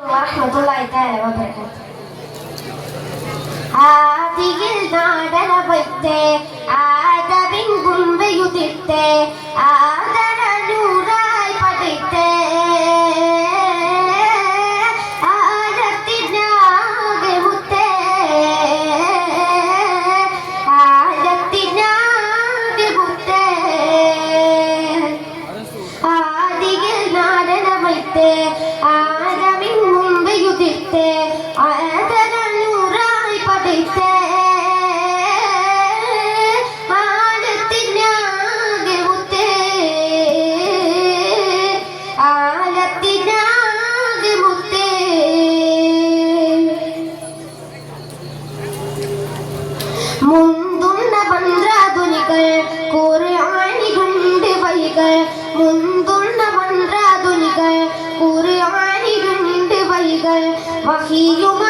വറഹ്മത്തുള്ളാഹി തആല വബറകാതുഹു ആദിയിൽ നാടന പറ്റേ ആദവിൻ മുമ്പ് وحي ما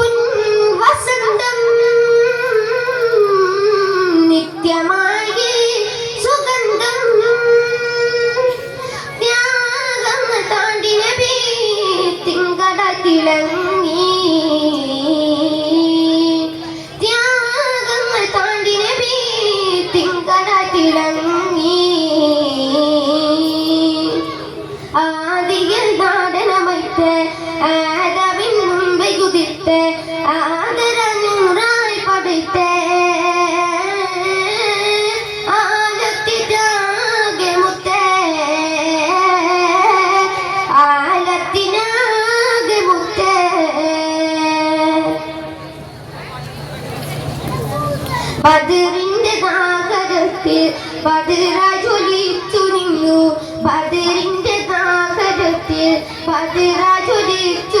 ബദറിന്റെ നാഗരത്ത് ബദറാജൊലിച്ചു നിന്നു. ബദറിന്റെ നാഗരത്ത് ബദറാജൊലിച്ചു